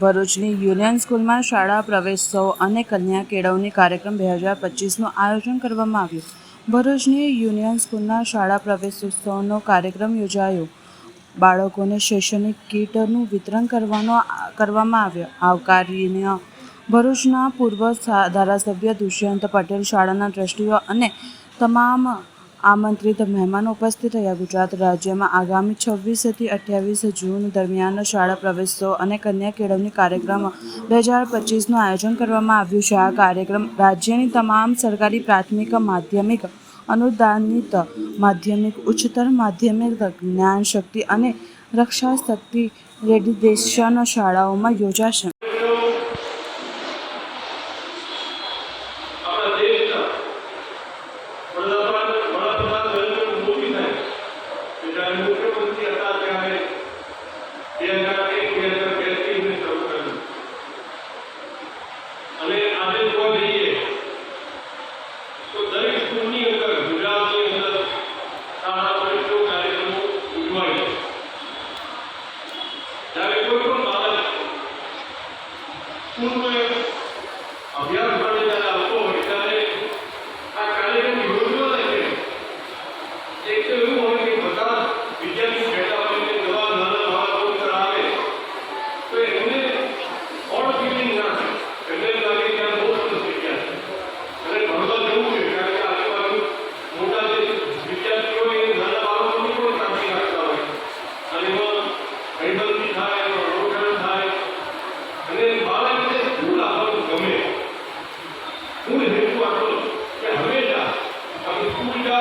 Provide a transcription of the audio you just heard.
ભરૂચની યુનિયન સ્કૂલમાં શાળા પ્રવેશોત્સવ અને કન્યા કેળવણી કાર્યક્રમ બે હજાર પચીસનું આયોજન કરવામાં આવ્યું. ભરૂચની યુનિયન સ્કૂલના શાળા પ્રવેશોત્સવનો કાર્યક્રમ યોજાયો. બાળકોને શૈક્ષણિક કીટનું વિતરણ કરવાનો કરવામાં આવ્યો. આવકારીને ભરૂચના પૂર્વ ધારાસભ્ય દુષ્યંત પટેલ, શાળાના ટ્રસ્ટીઓ અને તમામ આમંત્રિત મહેમાનો ઉપસ્થિત રહ્યા. ગુજરાત રાજ્યમાં આગામી છવ્વીસથી અઠ્યાવીસ જૂન દરમિયાન શાળા પ્રવેશોત્સવ અને કન્યા કેળવણી કાર્યક્રમ બે હજાર પચીસનું આયોજન કરવામાં આવ્યું છે. આ કાર્યક્રમ રાજ્યની તમામ સરકારી પ્રાથમિક, માધ્યમિક, અનુદાનિત માધ્યમિક, ઉચ્ચતર માધ્યમિક જ્ઞાન શક્તિ અને રક્ષા શક્તિ રેડિદેશન શાળાઓમાં યોજાશે. તો દરેક સ્કૂલની અંદર ગુજરાતની અંદર શાળા પરીક્ષો કાર્યક્રમો ઉજવાય કોઈ પણ બાળક અભ્યાસ માટે Huyu ni mtu wa Mungu, anaweza amefunda